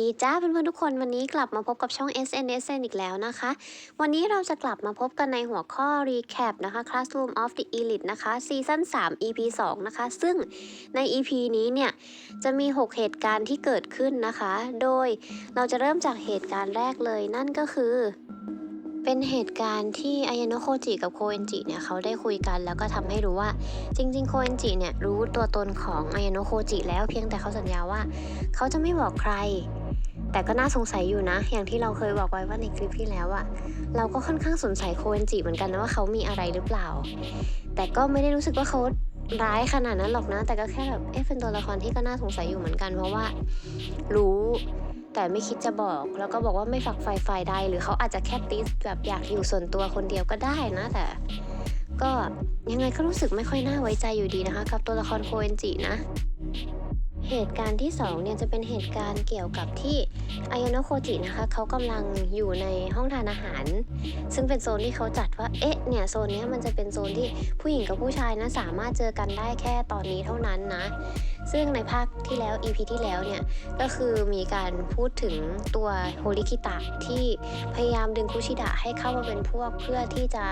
ดีจ้าเพื่อนๆทุกคนวันนี้กลับมาพบกับช่อง SNSN อีกแล้วนะคะ วันนี้เราจะกลับมาพบกันในหัวข้อ Recap นะคะ Classroom of the Elite นะคะซีซั่น3 EP 2 นะคะ ซึ่งใน EP นี้เนี่ย จะมี 6 เหตุการณ์ที่เกิดขึ้นนะคะ โดยเราจะเริ่มจากเหตุการณ์แรกเลยนั่นก็คือเป็นเหตุการณ์ที่อายาโนโคจิกับโคเอนจิเนี่ยเขาได้คุยกันแล้วก็ทำให้รู้ว่า จริง ๆ โคเอนจิเนี่ยรู้ตัวตนของอายาโนโคจิแล้วเพียงแต่เขาสัญญาว่า เขาจะไม่บอกใคร แต่ก็น่าสงสัยอยู่นะ อย่างที่เราเคยบอกไว้ว่าในคลิปที่แล้วอะเราก็ค่อนข้างสงสัยโคเอนจิเหมือนกันนะว่าเขามีอะไรหรือเปล่า แต่ก็ไม่ได้รู้สึกว่าเขาร้ายขนาดนั้นหรอกนะ แต่ก็แค่แบบเอ๊ะเป็นตัวละครที่ก็น่าสงสัยอยู่เหมือนกัน เพราะว่ารู้แต่ไม่คิดจะบอก แล้วก็บอกว่าไม่ฝักใฝ่ฝ่ายใดหรือเขาอาจจะแค่ติสแบบอยากอยู่ส่วนตัวคนเดียวก็ได้นะ แต่ ก็ยังไงก็รู้สึกไม่ค่อยน่าไว้ใจอยู่ดีนะคะ กับตัวละครโคเอนจินะ เหตุการณ์ที่สองเนี่ยจะเป็นเหตุการณ์เกี่ยวกับที่อายโนะโคจินะคะเขากำลังอยู่ในห้องทานอาหาร ซึ่งเป็นโซนที่เขาจัดว่าเอ๊ะเนี่ยโซนนี้มันจะเป็นโซนที่ผู้หญิงกับผู้ชายนะสามารถเจอกันได้แค่ตอนนี้เท่านั้นนะ ซึ่งในภาคที่แล้ว EP ที่แล้วเนี่ยก็คือมีการพูดถึงตัวโฮริคิตะที่พยายามดึงคุชิดะให้เข้ามาเป็นพวกเพื่อที่จะ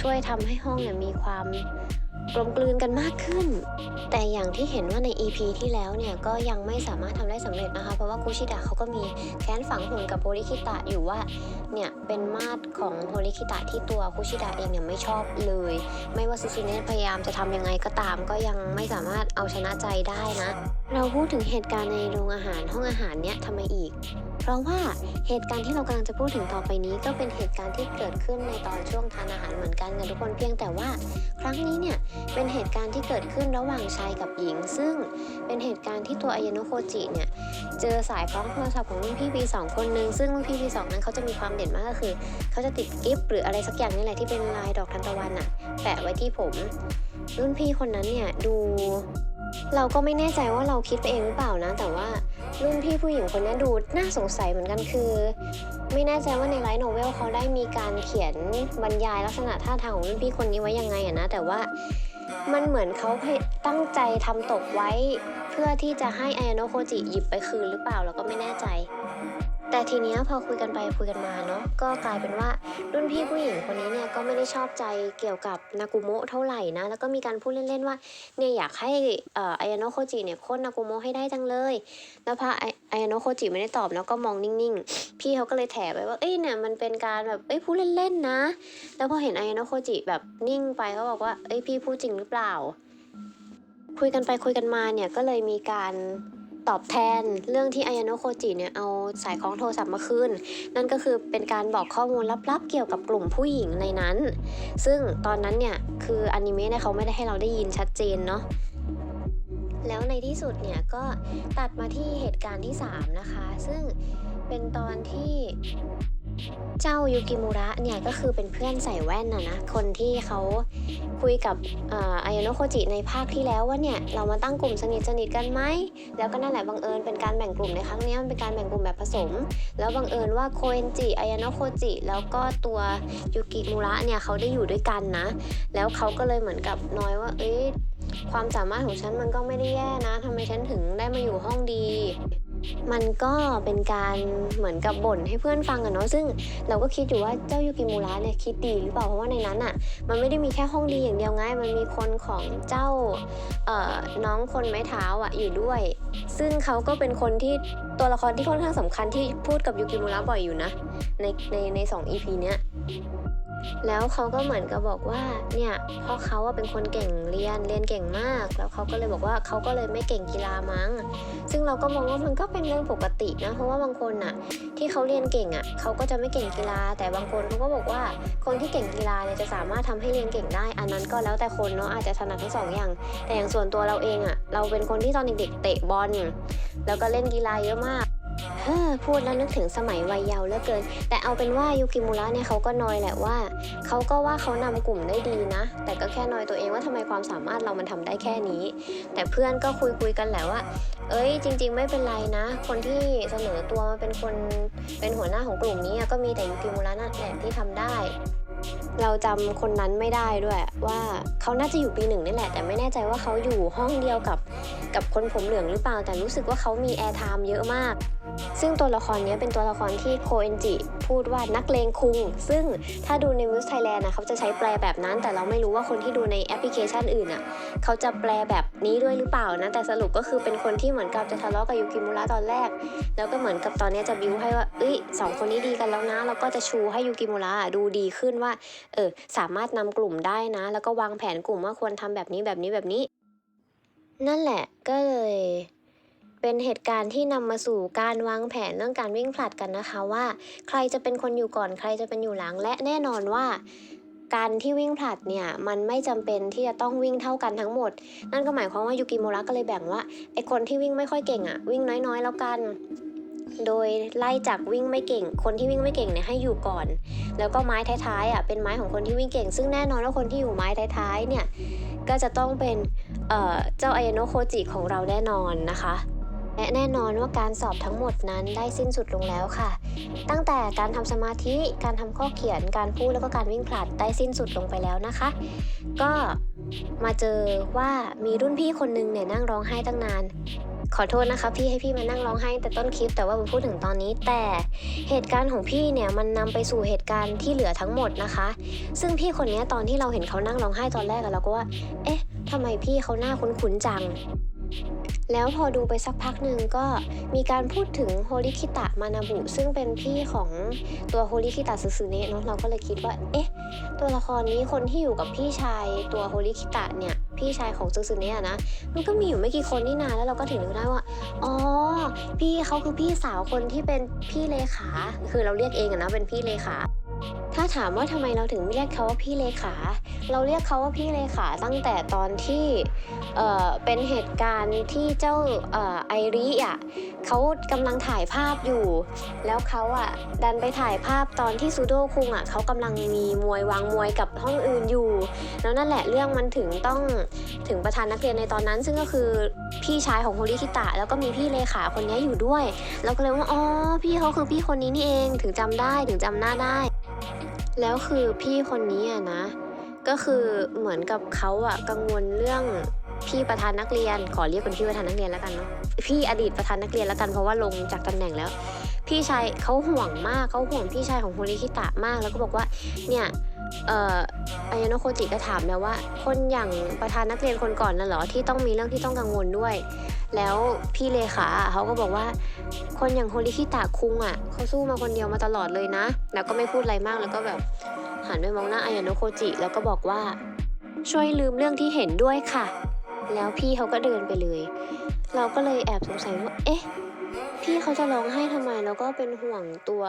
ช่วยทำให้ห้องเนี่ยมีความ กลมกลืนกันมากขึ้น แต่อย่างที่เห็นว่าใน EP ที่แล้วเนี่ยก็ยังไม่สามารถทำได้สำเร็จนะคะ เพราะว่าคุชิดะเขาก็มีแค้นฝังหุ่นกับโฮริคิตะอยู่ว่าเนี่ยเป็นมาดของโฮริคิตะที่ตัวคุชิดะเองเนี่ยไม่ชอบเลย ไม่ว่าซิซิเนะพยายามจะทำยังไงก็ตาม ก็ยังไม่สามารถเอาชนะใจได้นะ เราพูดถึงเหตุการณ์ในโรงอาหารห้องอาหารเนี่ยทำไมอีกเพราะว่าเหตุการณ์ที่เรากำลังจะพูดถึงต่อไปนี้ก็เป็นเหตุการณ์ที่เกิดขึ้นในตอนช่วงทานอาหารเหมือนกันนะทุกคนเพียงแต่ว่า ครั้งนี้เนี่ยเป็นเหตุการณ์ที่เกิดขึ้นระหว่างชายกับหญิง ซึ่งเป็นเหตุการณ์ที่ตัวอายาโนะโคจิเนี่ย เจอสายคล้องโทรศัพท์ของรุ่นพี่ปีสองคนนึง ซึ่งรุ่นพี่ปีสองนั้นเขาจะมีความเด่นมากก็คือ เขาจะติดกิฟต์หรืออะไรสักอย่างนี่แหละที่เป็นลายดอกทานตะวันอะแปะไว้ที่ผม รุ่นพี่คนนั้นเนี่ยดู เราก็ไม่แน่ใจว่าเราคิดไปเองหรือเปล่านะ แต่ว่า รุ่นพี่ผู้หญิงคนนี้ดูน่าสงสัยเหมือนกันคือ ไม่แน่ใจว่าในไลท์โนเวลเขาได้มีการเขียนบรรยายลักษณะท่าทางของรุ่นพี่คนนี้ไว้ยังไงอะนะ แต่ว่ามันเหมือนเขาตั้งใจทำตกไว้ เพื่อที่จะให้อายโนโคจิหยิบไปคืนหรือเปล่าเราก็ไม่แน่ใจ แต่ทีเนี้ยพอคุยกันไปคุยกันมาเนาะก็กลายเป็นว่ารุ่นพี่ผู้หญิงคนนี้เนี่ยก็ไม่ได้ชอบใจเกี่ยวกับนากุโมะเท่าไหร่นะแล้วก็มีการพูดเล่นๆว่าเนี่ยอยากให้เอ่ออายาโนะโคจิเนี่ยโค่นนากุโมะให้ได้จังเลย แล้วพออายาโนะโคจิไม่ได้ตอบแล้วก็มองนิ่งๆ พี่เขาก็เลยแถไปว่าเอ้ยเนี่ยมันเป็นการแบบเอ้ยพูดเล่นๆนะ แล้วพอเห็นอายาโนะโคจิแบบนิ่งไปเขาบอกว่าเอ้ยพี่พูดจริงหรือเปล่า คุยกันไปคุยกันมาเนี่ยก็เลยมีการ ตอบแทนเรื่องที่อายาโนะโคจิเนี่ยเอาสายคล้องโทรศัพท์มาคืนนั่นก็คือเป็นการบอกข้อมูลลับๆเกี่ยวกับกลุ่มผู้หญิงในนั้น ซึ่งตอนนั้นเนี่ยคืออนิเมะเนี่ยเขาไม่ได้ให้เราได้ยินชัดเจนเนาะแล้วในที่สุดเนี่ยก็ตัดมาที่เหตุการณ์ที่ 3 นะคะ ซึ่งเป็นตอนที่ เจ้ายูกิมุระเนี่ยก็คือเป็นเพื่อนใส่แว่นน่ะนะ คนที่เขาคุยกับอายาโนะโคจิในภาคที่แล้วว่าเนี่ยเรามาตั้งกลุ่มสนิทสนิทกันไหม แล้วก็นั่นแหละบังเอิญเป็นการแบ่งกลุ่มในครั้งนี้มันเป็นการแบ่งกลุ่มแบบผสม แล้วบังเอิญว่าโคเอนจิอายาโนะโคจิแล้วก็ตัวยูกิมุระเนี่ยเขาได้อยู่ด้วยกันนะ แล้วเขาก็เลยเหมือนกับน้อยว่าเอ้ยความสามารถของฉันมันก็ไม่ได้แย่นะทำไมฉันถึงได้มาอยู่ห้องดี มันก็เป็นการเหมือนกับบ่นให้เพื่อนฟังอะเนาะซึ่งเราก็คิดอยู่ว่าเจ้ายูกิมุระเนี่ยคิดดีหรือเปล่าเพราะว่าในนั้นอะมันไม่ได้มีแค่ห้องดีอย่างเดียวไงมันมีคนของเจ้าเอ่อน้องคนไม้เท้าอะอยู่ด้วย ซึ่งเขาก็เป็นคนที่ตัวละครที่ค่อนข้างสำคัญที่พูดกับยูกิมุระบ่อยอยู่นะในในในสองอีพีเนี้ย แล้วเขาก็เหมือนกับบอกว่าเนี่ยพราะเขาอะเป็นคนเก่งเรียนเรียนเก่งมาก แล้วเขาก็เลยบอกว่าเขาก็เลยไม่เก่งกีฬามั้ง ซึ่งเราก็มองว่ามันก็เป็นเรื่องปกตินะเพราะว่าบางคนอะที่เขาเรียนเก่งอะเขาก็จะไม่เก่งกีฬา แต่บางคนเขาก็บอกว่าคนที่เก่งกีฬาเนี่ยจะสามารถทำให้เรียนเก่งได้ อันนั้นก็แล้วแต่คนเนาะอาจจะถนัดทั้งสองอย่าง แต่อย่างส่วนตัวเราเองอะเราเป็นคนที่ตอนเด็กๆเตะบอลแล้วก็เล่นกีฬาเยอะมาก เฮ้อพูดแล้วนึกถึงสมัยวัยเยาว์เหลือเกิน แต่เอาเป็นว่ายูกิมุระเนี่ยเขาก็นอยแหละว่า เขาก็ว่าเขานำกลุ่มได้ดีนะ แต่ก็แค่นอยตัวเองว่าทำไมความสามารถเรามันทำได้แค่นี้ แต่เพื่อนก็คุยคุยกันแหละว่า เอ้ย จริง ๆ ไม่เป็นไรนะ คนที่เสนอตัวมาเป็นคนเป็นหัวหน้าของกลุ่มนี้ก็มีแต่ยูกิมุระนั่นแหละที่ทำได้ เราจำคนนั้นไม่ได้ด้วย ว่าเขาน่าจะอยู่ปีหนึ่งนี่แหละ แต่ไม่แน่ใจว่าเขาอยู่ห้องเดียวกับกับคนผมเหลืองหรือเปล่า แต่รู้สึกว่าเขามีแอร์ไทม์เยอะมาก ซึ่งตัวละครนี้เป็นตัวละครที่โคเอนจิพูดว่านักเลงคุง ซึ่งถ้าดูในมิวส์ไทยแลนด์นะเขาจะใช้แปลแบบนั้น แต่เราไม่รู้ว่าคนที่ดูในแอปพลิเคชันอื่นอะเขาจะแปลแบบนี้ด้วยหรือเปล่านะ แต่สรุปก็คือเป็นคนที่เหมือนกับจะทะเลาะกับยูกิมุระตอนแรก แล้วก็เหมือนกับตอนนี้จะบิวให้ว่าเอ้ยสองคนนี้ดีกันแล้วนะแล้วก็จะชูให้ยูกิมุระอะดูดีขึ้นว่าเออสามารถนำกลุ่มได้นะ แล้วก็วางแผนกลุ่มว่าควรทำแบบนี้แบบนี้แบบนี้ นั่นแหละก็เลย เป็นเหตุการณ์ที่นำมาสู่การวางแผนเรื่องการวิ่งผลัดกันนะคะว่า ใครจะเป็นคนอยู่ก่อนใครจะเป็นอยู่หลัง และแน่นอนว่าการที่วิ่งผลัดเนี่ยมันไม่จำเป็นที่จะต้องวิ่งเท่ากันทั้งหมด นั่นก็หมายความว่ายูกิโมระก็เลยแบ่งว่าไอคนที่วิ่งไม่ค่อยเก่งอะวิ่งน้อยๆ แล้วกัน โดยไล่จากวิ่งไม่เก่ง คนที่วิ่งไม่เก่งเนี่ยให้อยู่ก่อน แล้วก็ไม้ท้ายๆอะเป็นไม้ของคนที่วิ่งเก่ง ซึ่งแน่นอนว่าคนที่อยู่ไม้ท้ายๆเนี่ยก็จะต้องเป็นเเจ้าไอโนโคจิของเราแน่นอนนะคะ และแน่นอนว่าการสอบทั้งหมดนั้นได้สิ้นสุดลงแล้วค่ะ ตั้งแต่การทำสมาธิ การทำข้อเขียน การพูดแล้วก็การวิ่งผลัดได้สิ้นสุดลงไปแล้วนะคะ ก็มาเจอว่ามีรุ่นพี่คนนึงเนี่ยนั่งร้องไห้ตั้งนาน ขอโทษนะคะพี่ให้พี่มานั่งร้องไห้แต่ต้นคลิป แต่ว่าผมพูดถึงตอนนี้ แต่เหตุการณ์ของพี่เนี่ยมันนำไปสู่เหตุการณ์ที่เหลือทั้งหมดนะคะ ซึ่งพี่คนนี้ตอนที่เราเห็นเขานั่งร้องไห้ตอนแรกเราก็ว่า เอ๊ะทำไมพี่เขาหน้าคุ้นๆจัง แล้วพอดูไปสักพักหนึ่งก็มีการพูดถึงโฮริคิตะมานาบุ ซึ่งเป็นพี่ของตัวโฮริคิตะซึซึเนะเนาะเราก็เลยคิดว่า เอ๊ะ ตัวละครนี้คนที่อยู่กับพี่ชายตัวโฮริคิตะเนี่ย พี่ชายของซึซึเนะอะนะ มันก็มีอยู่ไม่กี่คนนี่นาแล้วเราก็ถึงนึกได้ว่า อ๋อ พี่เขาคือพี่สาวคนที่เป็นพี่เลขา คือเราเรียกเองอะนะเป็นพี่เลขา ถ้าถามว่าทำไมเราถึงเรียกเขาว่าพี่เลขา เราเรียกเขาว่าพี่เลขาตั้งแต่ตอนที่เอ่อเป็นเหตุการณ์ที่เจ้าเอ่อไอริอะเขากำลังถ่ายภาพอยู่ แล้วเขาอะดันไปถ่ายภาพตอนที่ซูโดคุงอะเขากำลังมีมวยวางมวยกับห้องอื่นอยู่ แล้วนั่นแหละเรื่องมันถึงต้องถึงประธานนักเรียนในตอนนั้น ซึ่งก็คือพี่ชายของโฮริคิตะแล้วก็มีพี่เลขาคนนี้อยู่ด้วย เราก็เลยว่าอ๋อพี่เขาคือพี่คนนี้นี่เองถึงจำได้ถึงจำหน้าได้ แล้วคือพี่คนนี้อะนะ ก็คือเหมือนกับเขาอะกังวลเรื่องพี่ประธานนักเรียน ขอเรียกเป็นพี่ประธานนักเรียนแล้วกันเนาะพี่อดีตประธานนักเรียนแล้วกันเพราะว่าลงจากตำแหน่งแล้ว พี่ชายเขาห่วงมากเขาห่วงพี่ชายของโฮริคิตะมาก แล้วก็บอกว่าเนี่ยเอ่ออายาโนโคจิก็ถามแล้วว่า คนอย่างประธานนักเรียนคนก่อนน่ะเหรอที่ต้องมีเรื่องที่ต้องกังวลด้วย แล้วพี่เลขาเขาก็บอกว่า คนอย่างโฮริคิตะคุงอะเขาสู้มาคนเดียวมาตลอดเลยนะ แล้วก็ไม่พูดอะไรมากแล้วก็แบบหันไปมองหน้าอายาโนโคจิแล้วก็บอกว่า ช่วยลืมเรื่องที่เห็นด้วยค่ะ แล้วพี่เขาก็เดินไปเลย เราก็เลยแอบสงสัยว่าเอ๊ะ พี่เขาจะร้องไห้ทำไมแล้วก็เป็นห่วงตัว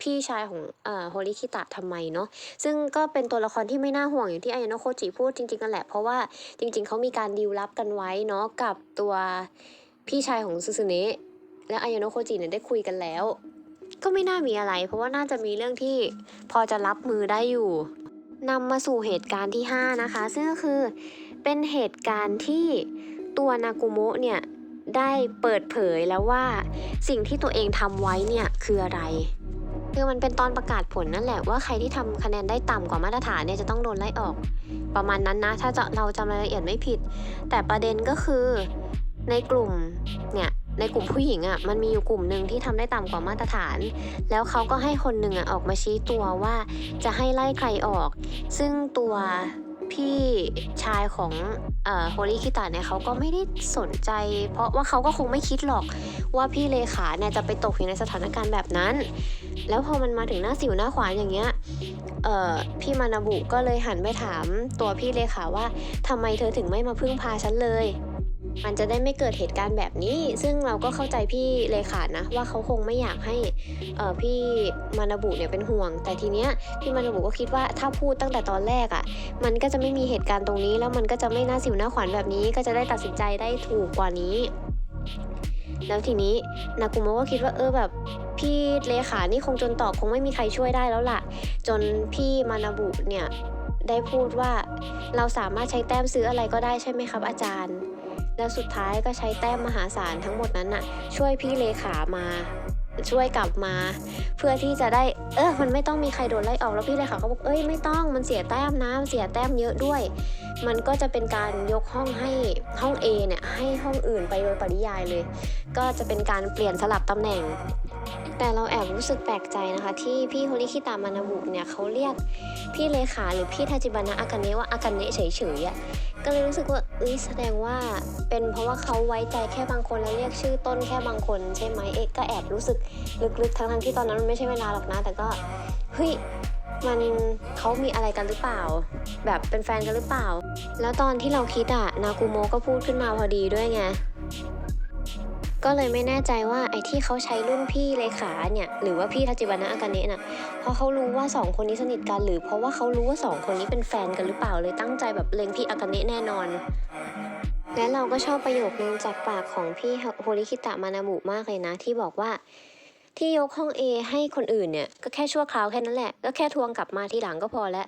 พี่ชายของอ่อโฮริคิตะทำไมเนาะซึ่งก็เป็นตัวละครที่ไม่น่าห่วงอย่างที่อายาโนโคจิพูดจริงๆกันแหละ เพราะว่าจริง ๆเขามีการดีลลับกันไว้เนาะกับตัวพี่ชายของซูซูเนะและอายาโนโคจิเนี่ยได้คุยกันแล้ว ก็ไม่น่ามีอะไร เพราะว่าน่าจะมีเรื่องที่พอจะรับมือได้อยู่นำมาสู่เหตุการณ์ที่ 5 นะคะ ซึ่งก็คือเป็นเหตุการณ์ที่ตัวนากุโมะเนี่ย ได้เปิดเผยแล้วว่า สิ่งที่ตัวเองทำไว้เนี่ยคืออะไรคือมันเป็นตอนประกาศผลนั่นแหละว่าใครที่ทำคะแนนได้ต่ำกว่ามาตรฐานเนี่ยจะต้องโดนไล่ออก ประมาณนั้นนะ ถ้าจะเราจำรายละเอียดไม่ผิด แต่ประเด็นก็คือในกลุ่มเนี่ยในกลุ่มผู้หญิงอะ่ะมันมีอยู่กลุ่มหนึ่งที่ทำได้ต่ำกว่ามาตรฐาน แล้วเขาก็ให้คนหนึ่งอะ่ะออกมาชี้ตัวว่าจะให้ไล่ใครออก ซึ่งตัว พี่ชายของเอ่อโฮลี่คิตาเนี่ยเขาก็ไม่ได้สนใจ เพราะว่าเขาก็คงไม่คิดหรอกว่าพี่เลขาเนี่ยจะไปตกอยู่ในสถานการณ์แบบนั้น แล้วพอมันมาถึงหน้าสิวหน้าขวานอย่างเงี้ยเอ่อพี่มานาบุก็เลยหันไปถามตัวพี่เลขาว่าทำไมเธอถึงไม่มาพึ่งพาฉันเลย มันจะได้ไม่เกิดเหตุการณ์แบบนี้ ซึ่งเราก็เข้าใจพี่เลขานะ ว่าเขาคงไม่อยากให้เอ่อพี่มานาบุเนี่ยเป็นห่วง แต่ทีเนี้ยพี่มานาบุก็คิดว่าถ้าพูดตั้งแต่ตอนแรกอะ่ะ มันก็จะไม่มีเหตุการณ์ตรงนี้ แล้วมันก็จะไม่น่าสิวหน้าขวัญแบบนี้ ก็จะได้ตัดสินใจได้ถูกกว่านี้ แล้วทีนี้นากุโมะก็คิดว่าเออแบบพี่เลขานี่คงจนตอบคงไม่มีใครช่วยได้แล้วล่ะ จนพี่มานาบุเนี่ยได้พูดว่าเราสามารถใช้แต้มซื้ออะไรก็ได้ใช่ไหมครับอาจารย์ แล้วสุดท้ายก็ใช้แต้มมหาศาลทั้งหมดนั้นน่ะ ช่วยพี่เลขามา ช่วยกลับมา เพื่อที่จะได้ เออมันไม่ต้องมีใครโดนไล่ออกแล้วพี่เลยค่ะก็บอกเอ้ยไม่ต้องมันเสียแต้มนะมันเสียแต้มเยอะด้วย มันก็จะเป็นการยกห้องให้ห้อง A เนี่ยให้ห้องอื่นไปโดยปริยายเลย ก็จะเป็นการเปลี่ยนสลับตำแหน่งแต่เราแอบรู้สึกแปลกใจนะคะ ที่พี่โฮริคิตามานาบุเนี่ยเขาเรียก พี่เลขาหรือพี่ทาจิบานะอากาเนะว่าอากาเนะเฉยๆอะ ก็เลยรู้สึกว่าเอ้ยแสดงว่าเป็นเพราะว่าเขาไว้ใจแค่บางคนแล้วเรียกชื่อต้นแค่บางคน ใช่ไหมเอ๊ะก็แอบรู้สึกลึกๆ ทั้งๆที่ตอนนั้นมันไม่ใช่เวลาหรอกนะ แต่ก็เฮ้ยมันเขามีอะไรกันหรือเปล่า แบบเป็นแฟนกันหรือเปล่า แล้วตอนที่เราคิดอะนากูโมก็พูดขึ้นมาพอดีด้วยไง ก็เลยไม่แน่ใจว่าไอ้ที่เขาใช้รุ่นพี่เลขาเนี่ยหรือว่าพี่ทัจิบานะอากาเนะน่ะเพราะเขารู้ว่าสองคนนี้สนิทกันหรือเพราะว่าเขารู้ว่าสองคนนี้เป็นแฟนกันหรือเปล่าเลยตั้งใจแบบเลงพี่อากาเนะแน่นอน และเราก็ชอบประโยคนึงจากปากของพี่โฮริคิตะมานาบุมากเลยนะ ที่บอกว่าที่ยกห้อง A ให้คนอื่นเนี่ยก็แค่ชั่วคราวแค่นั้นแหละ ก็แค่ทวงกลับมาทีหลังก็พอแล้ว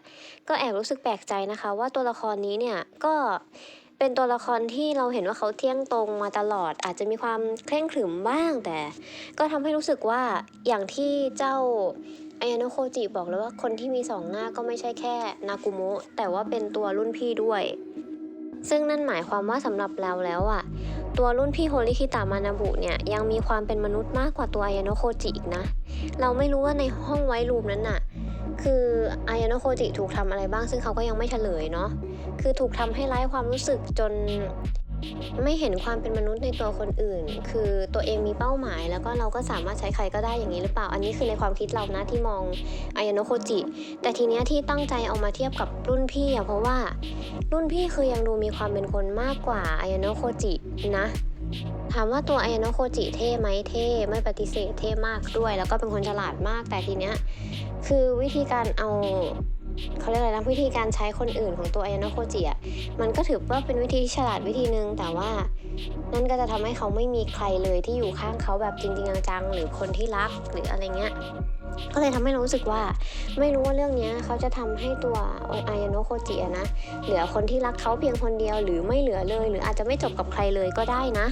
ก็แอบรู้สึกแปลกใจนะคะ ว่าตัวละครนี้เนี่ยก็ เป็นตัวละครที่เราเห็นว่าเขาเที่ยงตรงมาตลอด อาจจะมีความเคร่งขรึมบ้างแต่ ก็ทำให้รู้สึกว่าอย่างที่เจ้าอายาโนโคจิบอกเลยว่าคนที่มีสองหน้าก็ไม่ใช่แค่นากุโมะแต่ว่าเป็นตัวรุ่นพี่ด้วย ซึ่งนั่นหมายความว่าสำหรับเราแล้วอะตัวรุ่นพี่โฮริคิตามานาบุเนี่ยยังมีความเป็นมนุษย์มากกว่าตัวอายาโนโคจิอีกนะ เราไม่รู้ว่าในห้องไว้รูมนั้นน่ะ คืออายาโนโคจิถูกทำอะไรบ้าง ซึ่งเขาก็ยังไม่เฉลยเนาะคือถูกทำให้ไร้ความรู้สึกจนไม่เห็นความเป็นมนุษย์ในตัวคนอื่น คือตัวเองมีเป้าหมาย แล้วก็เราก็สามารถใช้ใครก็ได้อย่างนี้หรือเปล่า อันนี้คือในความคิดเรานะที่มองอายาโนโคจิ แต่ทีเนี้ยที่ตั้งใจเอามาเทียบกับรุ่นพี่อะเพราะว่ารุ่นพี่คือยังดูมีความเป็นคนมากกว่าอายาโนโคจินะ ถามว่าตัวอายาโนโคจิเท่ไหมเท่ไม่ปฏิเสธเท่มากด้วย แล้วก็เป็นคนฉลาดมากแต่ทีเนี้ยคือวิธีการเอาเขาเรียกอะไรนะวิธีการใช้คนอื่นของตัวอายาโนโคจิอะมันก็ถือว่าเป็นวิธีที่ฉลาดวิธีหนึ่งแต่ว่า นั่นก็จะทำให้เขาไม่มีใครเลยที่อยู่ข้างเขาแบบจริงๆจังๆหรือคนที่รักหรืออะไรเงี้ย ก็เลยทำให้เรารู้สึกว่าไม่รู้ว่าเรื่องนี้เขาจะทำให้ตัวอายาโนโคจินะ เหลือคนที่รักเขาเพียงคนเดียวหรือไม่เหลือเลย หรืออาจจะไม่จบกับใครเลยก็ได้นะ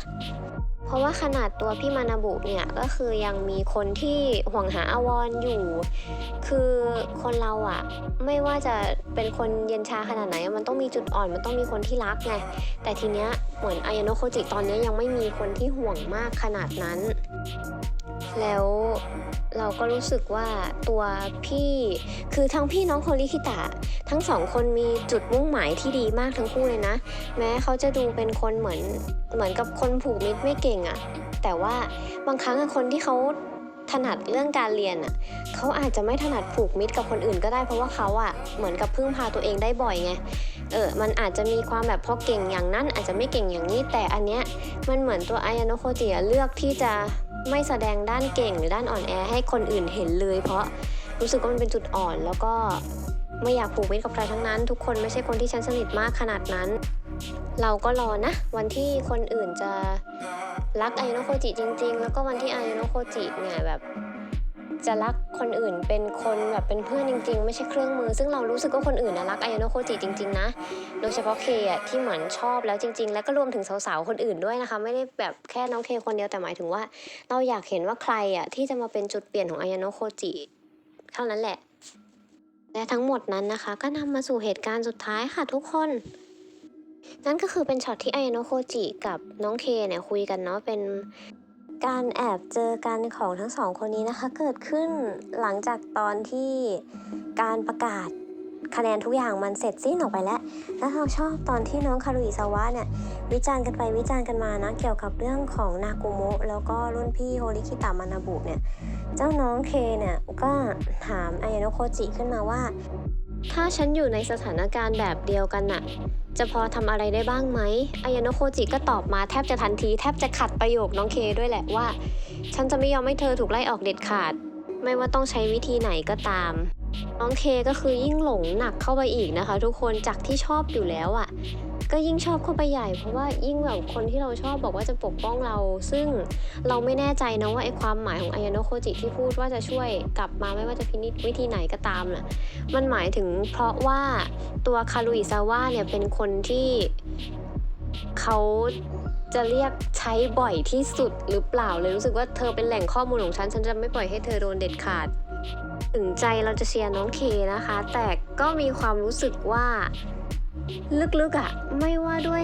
เพราะว่าขนาดตัวพี่มานาบุเนี่ยก็คือยังมีคนที่ห่วงหาอาวรณ์อยู่ คือคนเราอะไม่ว่าจะเป็นคนเย็นชาขนาดไหน มันต้องมีจุดอ่อนมันต้องมีคนที่รักไงแต่ทีเนี้ยเหมือนอายาโนโคจิตอนนี้ยังไม่มีคนที่ห่วงมากขนาดนั้น แล้วเราก็รู้สึกว่าตัวพี่คือทั้งพี่น้องโคลิคิตะ ทั้งสองคนมีจุดมุ่งหมายที่ดีมากทั้งคู่เลยนะ แม้เขาจะดูเป็นคนเหมือนเหมือนกับคนผูกมิตรไม่เก่งอะแต่ว่าบางครั้งคนที่เขา ถนัดเรื่องการเรียนอะเขาอาจจะไม่ถนัดผูกมิตรกับคนอื่นก็ได้เพราะว่าเขาอะเหมือนกับพึ่งพาตัวเองได้บ่อยไงเออมันอาจจะมีความแบบพอเก่งอย่างนั้น อาจจะไม่เก่งอย่างนี้แต่อันเนี้ยมันเหมือนตัวอายาโนโคจิอเลือกที่จะไม่แสดงด้านเก่งหรือด้านอ่อนแอให้คนอื่นเห็นเลย เพราะรู้สึกว่ามันเป็นจุดอ่อนแล้วก็ไม่อยากผูกมิตรกับใครทั้งนั้น ทุกคนไม่ใช่คนที่ฉันสนิทมากขนาดนั้น เราก็รอนะ วันที่คนอื่นจะ รักอายโนโคจิจริง ๆ แล้วก็วันที่อายโนโคจิเนี่ยแบบจะรักคนอื่นเป็นคนแบบเป็นเพื่อนจริง ๆ ไม่ใช่เครื่องมือ ซึ่งเรารู้สึกว่าคนอื่นนะรักอายโนโคจิจริง ๆ นะ โดยเฉพาะเคอะที่เหมือนชอบแล้วจริง ๆ แล้วก็รวมถึงสาวๆคนอื่นด้วยนะคะ ไม่ได้แบบแค่น้องเคคนเดียวแต่หมายถึงว่า เราอยากเห็นว่าใครอะที่จะมาเป็นจุดเปลี่ยนของอายโนโคจิเท่านั้นแหละ และทั้งหมดนั้นนะคะ ก็นำมาสู่เหตุการณ์สุดท้ายค่ะทุกคน นั่นก็คือเป็นช็อตที่ไอโนโคจิกับน้องเคเนี่ยคุยกันเนาะเป็นการแอบเจอกันของทั้งสองคนนี้นะคะ เกิดขึ้นหลังจากตอนที่การประกาศคะแนนทุกอย่างมันเสร็จสิ้นออกไปแล้ว แล้วเราชอบตอนที่น้องคารุอิซาวะเนี่ย วิจารณ์กันไปวิจารณ์กันมานะ เกี่ยวกับเรื่องของนากุโมะแล้วก็รุ่นพี่โฮริคิตามานาบุเนี่ย เจ้าน้องเคเนี่ยก็ถามอายโนโคจิขึ้นมาว่า ถ้าฉันอยู่ในสถานการณ์แบบเดียวกันน่ะ จะพอทำอะไรได้บ้างไหมอายาโนโคจิก็ตอบมาแทบจะทันทีแทบจะขัดประโยคน้องเคด้วยแหละว่า ฉันจะไม่ยอมให้เธอถูกไล่ออกเด็ดขาด ไม่ว่าต้องใช้วิธีไหนก็ตาม น้องเคก็คือยิ่งหลงหนักเข้าไปอีกนะคะ ทุกคนจากที่ชอบอยู่แล้วอะ่ะ ก็ยิ่งชอบเข้าไปใหญ่ เพราะว่ายิ่งแบบคนที่เราชอบบอกว่าจะปกป้องเรา ซึ่งเราไม่แน่ใจนะว่าไอความหมายของอายาโนโคจิที่พูดว่าจะช่วยกลับมาไม่ว่าจะพินิจวิธีไหนก็ตามน่ะมันหมายถึงเพราะว่าตัวคารุอิซาวะเนี่ยเป็นคนที่เขาจะเรียกใช้บ่อยที่สุดหรือเปล่าเลยรู้สึกว่าเธอเป็นแหล่งข้อมูลของฉันฉันจะไม่ปล่อยให้เธอโดนเด็ดขาด ถึงใจเราจะเชียร์น้องเคนะคะ แต่ก็มีความรู้สึกว่าลึกๆอะ่ะไม่ว่าด้วย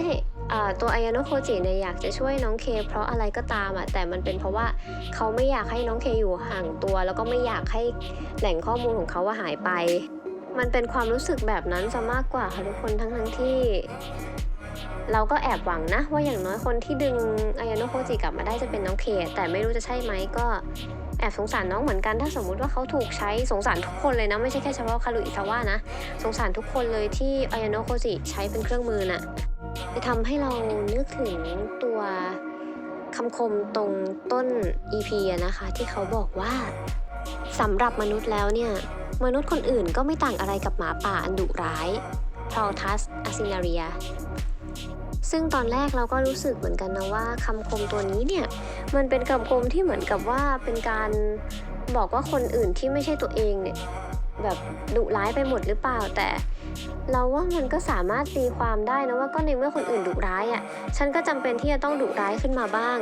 ตัวอายาโนโคจิเนี่ยอยากจะช่วยน้องเค เพราะอะไรก็ตามอะ่ะแต่มันเป็นเพราะว่าเขาไม่อยากให้น้องเคอยู่ห่างตัว แล้วก็ไม่อยากให้แหล่งข้อมูลของเขาว่าหายไป มันเป็นความรู้สึกแบบนั้นซะมากกว่าค่ะทุกคนทั้งทั้งๆที่ เราก็แอบหวังนะ ว่าอย่างน้อยคนที่ดึงอายาโนโคจิกลับมาได้จะเป็นน้องเค แต่ไม่รู้จะใช่ไหมก็ แอบสงสารน้องเหมือนกันถ้าสมมุติว่าเขาถูกใช้สงสารทุกคนเลยนะ ไม่ใช่แค่เฉพาะคารุอิซาวะนะ สงสารทุกคนเลยที่อายาโนโคจิใช้เป็นเครื่องมือน่ะจะทำให้เรานึกถึงตัวคำคมตรงต้น EP นะคะ ที่เขาบอกว่าสำหรับมนุษย์แล้วเนี่ย มนุษย์คนอื่นก็ไม่ต่างอะไรกับหมาป่าอันดุร้าย p r o t u s a s i n a r i a ซึ่งตอนแรกเราก็รู้สึกเหมือนกันนะว่าคำคมตัวนี้เนี่ยมันเป็นคำคมที่เหมือนกับว่าเป็นการบอกว่าคนอื่นที่ไม่ใช่ตัวเองเนี่ยแบบดุร้ายไปหมดหรือเปล่าแต่ เราว่ามันก็สามารถตีความได้นะว่าก็ในเมื่อคนอื่นดุร้ายอะ่ะฉันก็จำเป็นที่จะต้องดุร้ายขึ้นมาบ้าง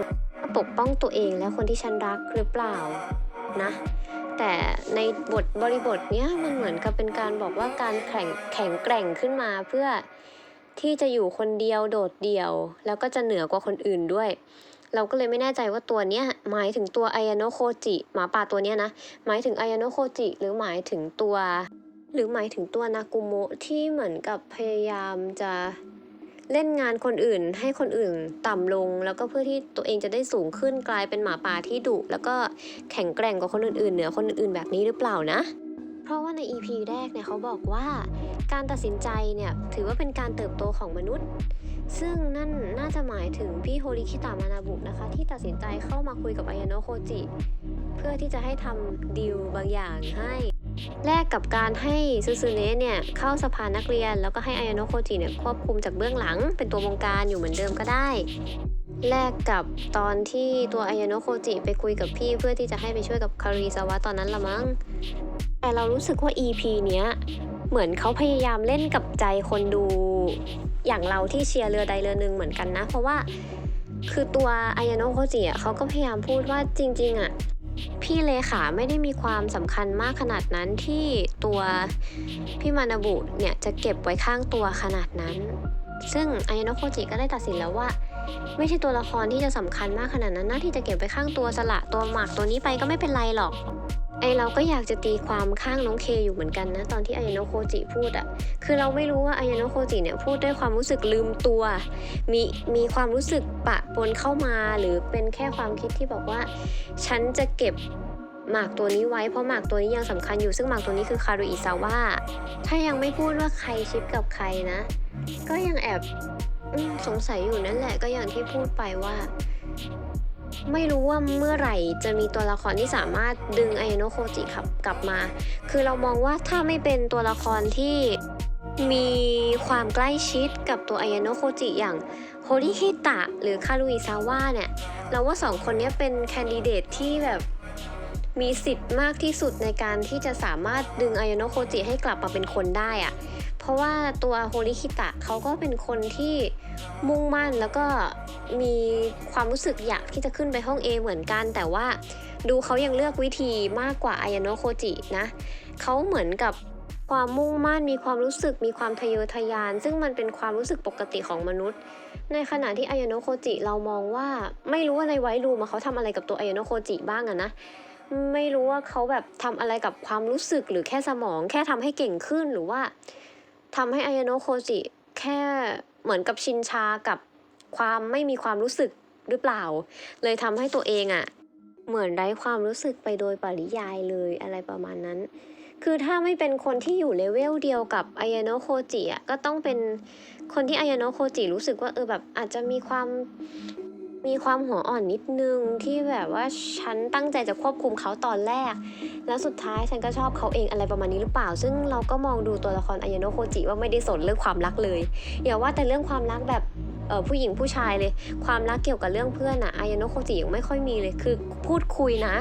ปกป้องตัวเองและคนที่ฉันรักหรือเปล่านะ แต่ในบทบริบทเนี้ยมันเหมือนกับเป็นการบอกว่าการแข่งแข็งแกร่งขึ้นมาเพื่อ ที่จะอยู่คนเดียวโดดเดี่ยว แล้วก็จะเหนือกว่าคนอื่นด้วย เราก็เลยไม่แน่ใจว่าตัวเนี้ยหมายถึงตัวไอายโนโคจิหมาป่าตัวเนี้ยนะ หมายถึงไอายโนโคจิหรือหมายถึงตัว หรือหมายถึงตัวนากุโมะที่เหมือนกับพยายามจะเล่นงานคนอื่นให้คนอื่นต่ำลง แล้วก็เพื่อที่ตัวเองจะได้สูงขึ้นกลายเป็นหมาป่าที่ดุแล้วก็แข็งแกร่งกว่าคนอื่นๆเหนือคนอื่นๆแบบนี้หรือเปล่านะ เพราะว่าใน EP แรกเนี่ยเขาบอกว่า การตัดสินใจเนี่ยถือว่าเป็นการเติบโตของมนุษย์ ซึ่งนั่นน่าจะหมายถึงพี่โฮริคิตามานาบุนะคะ ที่ตัดสินใจเข้ามาคุยกับอายาโนะโคจิ เพื่อที่จะให้ทำดีลบางอย่างให้แลกกับการให้ซูซูเนะเนี่ยเข้าสภานักเรียน แล้วก็ให้อายาโนะโคจิเนี่ยควบคุมจากเบื้องหลัง เป็นตัวบงการอยู่เหมือนเดิมก็ได้แลกกับตอนที่ตัวอายาโนะโคจิไปคุยกับพี่เพื่อที่จะให้ไปช่วยกับคาริซาวะตอนนั้นละมั้ง แต่เรารู้สึกว่า EP เนี้ยเหมือนเขาพยายามเล่นกับใจคนดู อย่างเราที่เชียร์เรือใดเรือหนึ่งเหมือนกันนะ เพราะว่าคือตัวอายาโนะโคจิอะเขาก็พยายามพูดว่าจริง ๆ อะ พี่เลขาไม่ได้มีความสำคัญมากขนาดนั้นที่ตัวพี่มานาบุเนี่ยจะเก็บไว้ข้างตัวขนาดนั้น ซึ่งอายาโนะโคจิก็ได้ตัดสินแล้วว่า ไม่ใช่ตัวละครที่จะสำคัญมากขนาดนั้นนะที่จะเก็บไว้ข้างตัวสละตัวหมากตัวนี้ไปก็ไม่เป็นไรหรอก ไอเราก็อยากจะตีความข้างน้องเคอยู่เหมือนกันนะตอนที่อายาโนโคจิพูดอะคือเราไม่รู้ว่าอายาโนโคจิเนี่ยพูดด้วยความรู้สึกลืมตัวมีมีความรู้สึกปะปนเข้ามาหรือเป็นแค่ความคิดที่บอกว่า ฉันจะเก็บหมากตัวนี้ไว้เพราะหมากตัวนี้ยังสำคัญอยู่ซึ่งหมากตัวนี้คือคารุอิซาวะถ้ายังไม่พูดว่าใครชิปกับใครนะ ก็ยังแอบอสงสัยอยู่นั่นแหละก็อย่างที่พูดไปว่า ไม่รู้ว่าเมื่อไหร่จะมีตัวละครที่สามารถดึงอายโนโคจิขับกลับมา คือเรามองว่าถ้าไม่เป็นตัวละครที่มีความใกล้ชิดกับตัวอายโนโคจิอย่างโฮริฮิตะหรือคารุอิซาวะเนี่ย เราว่าสองคนนี้เป็นแคนดิเดตที่แบบมีสิทธิ์มากที่สุดในการที่จะสามารถดึงอายโนโคจิให้กลับมาเป็นคนได้อะ เพราะว่าตัวโฮริฮิตะเขาก็เป็นคนที่มุ่งมั่นแล้วก็มีความรู้สึกอยากที่จะขึ้นไปห้อง A เหมือนกัน แต่ว่าดูเขายังเลือกวิธีมากกว่าอายาโนะโคจินะเขาเหมือนกับความมุ่งมั่นมีความรู้สึกมีความทะเยอทะยาน ซึ่งมันเป็นความรู้สึกปกติของมนุษย์ ในขณะที่อายาโนะโคจิเรามองว่าไม่รู้ว่าในไวรูมาเขาทำอะไรกับตัวอายาโนะโคจิบ้างอะนะไม่รู้ว่าเขาแบบทำอะไรกับความรู้สึกหรือแค่สมอง แค่ทำให้เก่งขึ้นหรือว่า ทำให้อายโนะโคจิแค่เหมือนกับชินชากับความไม่มีความรู้สึกหรือเปล่า เลยทำให้ตัวเองอะ่ะ เหมือนไร้ความรู้สึกไปโดยปริยายเลยอะไรประมาณนั้น คือถ้าไม่เป็นคนที่อยู่เลเวลเดียวกับอายโนะโคจิอะก็ต้องเป็นคนที่อายโนะโคจิรู้สึกว่าเออแบบอาจจะมีความ มีความหัวอ่อนนิดนึงที่แบบว่าฉันตั้งใจจะควบคุมเขาตอนแรก แล้วสุดท้ายฉันก็ชอบเขาเองอะไรประมาณนี้หรือเปล่า ซึ่งเราก็มองดูตัวละครอายาโนโคจิว่าไม่ได้สนเรื่องความรักเลยอย่าว่าแต่เรื่องความรักแบบผู้หญิงผู้ชายเลย ความรักเกี่ยวกับเรื่องเพื่อนอะอายาโนโคจิยังไม่ค่อยมีเลยคือพูดคุยนะ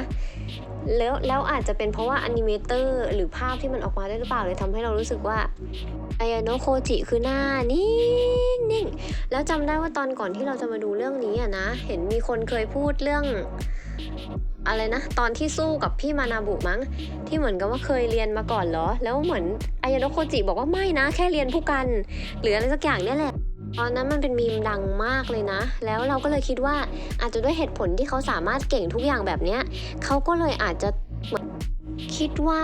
แล้วแล้วอาจจะเป็นเพราะว่าอนิเมเตอร์หรือภาพที่มันออกมาได้หรือเปล่าเลยทำให้เรารู้สึกว่า อายาโนะโคจิคือหน้านิ่งนิ่งแล้วจำได้ว่าตอนก่อนที่เราจะมาดูเรื่องนี้อะนะ เห็นมีคนเคยพูดเรื่องอะไรนะ ตอนที่สู้กับพี่มานาบุมั้ง ที่เหมือนกับว่าเคยเรียนมาก่อนเหรอ แล้วเหมือนอายาโนะโคจิบอกว่าไม่นะ แค่เรียนผู้กัน หรืออะไรสักอย่างเนี่ยแหละตอนนั้นมันเป็นมีมดังมากเลยนะ แล้วเราก็เลยคิดว่าอาจจะด้วยเหตุผลที่เขาสามารถเก่งทุกอย่างแบบเนี้ยเขาก็เลยอาจจะเหมือน คิดว่า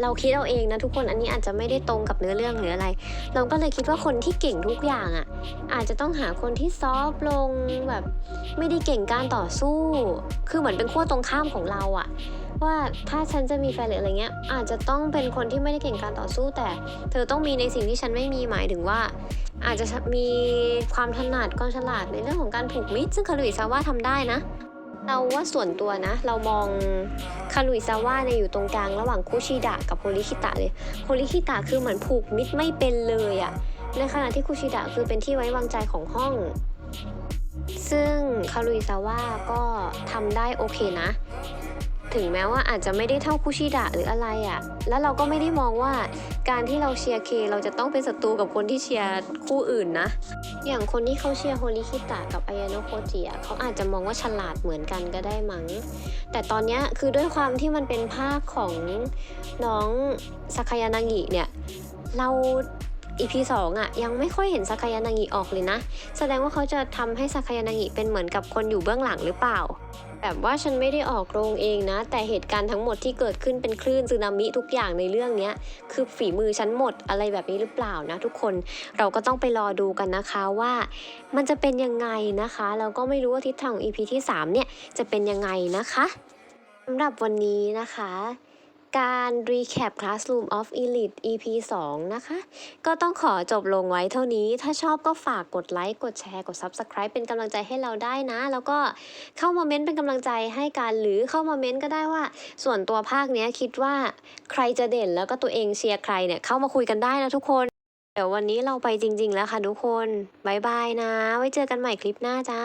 เราคิดเอาเองนะทุกคนอันนี้อาจจะไม่ได้ตรงกับเนื้อเรื่องหรืออะไร เราก็เลยคิดว่าคนที่เก่งทุกอย่างอะ อาจจะต้องหาคนที่ซอฟลงแบบ ไม่ได้เก่งการต่อสู้ คือเหมือนเป็นขั้วตรงข้ามของเราอะ ว่าถ้าฉันจะมีแฟนหรืออะไรเงี้ย อาจจะต้องเป็นคนที่ไม่ได้เก่งการต่อสู้ แต่ เธอต้องมีในสิ่งที่ฉันไม่มีหมายถึงว่า อาจจะมีความถนัดความฉลาดในเรื่องของการผูกมิตรซึ่งคารุอิซาว่าทำได้นะ เราว่าส่วนตัวนะ เรามองคารุยซาว่าเนี่ยอยู่ตรงกลางระหว่างคุชิดะกับโฮริคิตะเลยโฮริคิตะคือเหมือนผูกมิตรไม่เป็นเลยอะในขณะที่คุชิดะคือเป็นที่ไว้วางใจของห้อง ซึ่งคารุยซาว่าก็ทำได้โอเคนะ ถึงแม้ว่าอาจจะไม่ได้เท่าคุชิดะหรืออะไรอะ่ะ แล้วเราก็ไม่ได้มองว่าการที่เราเชียร์เคเราจะต้องเป็นศัตรูกับคนที่เชียร์คู่อื่นนะ อย่างคนที่เขาเชียร์โฮริคิตะกับอายาโนะโคจิอะเขาอาจจะมองว่าฉลาดเหมือนกันก็ได้มั้ง แต่ตอนนี้คือด้วยความที่มันเป็นภาคของน้องซากายานางิเนี่ย เรา EP สองอะยังไม่ค่อยเห็นซากายานางิออกเลยนะ แสดงว่าเขาจะทำให้ซากายานางิเป็นเหมือนกับคนอยู่เบื้องหลังหรือเปล่า แบบว่าฉันไม่ได้ออกโรงเองนะ แต่เหตุการณ์ทั้งหมดที่เกิดขึ้นเป็นคลื่นสึนามิทุกอย่างในเรื่องนี้คือฝีมือฉันหมดอะไรแบบนี้หรือเปล่านะทุกคนเราก็ต้องไปรอดูกันนะคะว่า มันจะเป็นยังไงนะคะแล้วก็ไม่รู้ว่าทิศทางของ EP ที่ 3 เนี่ยจะเป็นยังไงนะคะสำหรับวันนี้นะคะ การ recap Classroom of Elite EP 2 นะคะ ก็ต้องขอจบลงไว้เท่านี้ ถ้าชอบก็ฝากกดไลค์ กดแชร์ กด Subscribe เป็นกำลังใจให้เราได้นะ แล้วก็เข้ามาเม้นต์เป็นกำลังใจให้กันหรือเข้ามาเม้นต์ก็ได้ว่า ส่วนตัวภาคเนี้ยคิดว่าใครจะเด่นแล้วก็ตัวเองเชียร์ใครเนี่ยเข้ามาคุยกันได้นะทุกคน เดี๋ยววันนี้เราไปจริง ๆ แล้วค่ะทุกคนบายบายนะ ไว้เจอกันใหม่คลิปหน้าจ้า